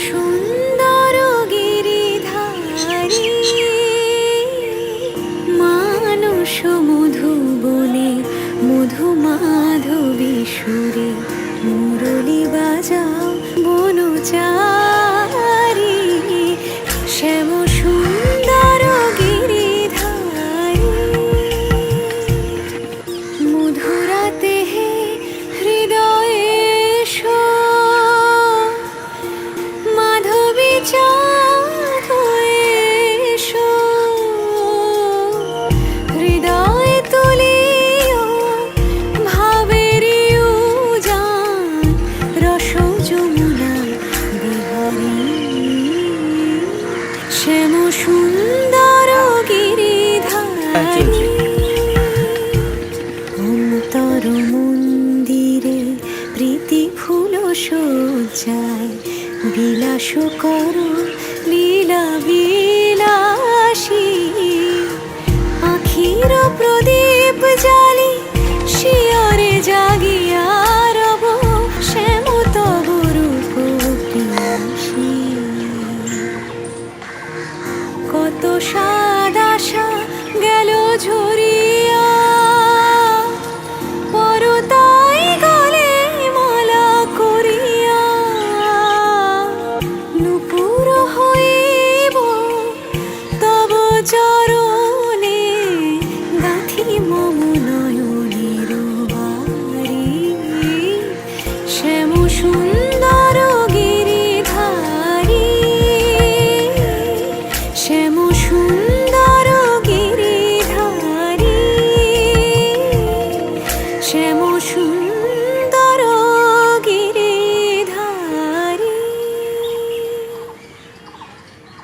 সুন্দর গিরিধারী মানুষ মধু বলে মধু মাধবী সুরে মুরলী শ্যাম সুন্দর গিরিধারী অন্তর মন্দিরে প্রীতি ফুল সজ্জায়। বিলাস কর লীলা সাদ আশা গেল ঝরিয়া। পরতাই গলে মালা করিয়া। নুপুর হইব তব চরণে গিরিধারী শ্যাম সুন্দর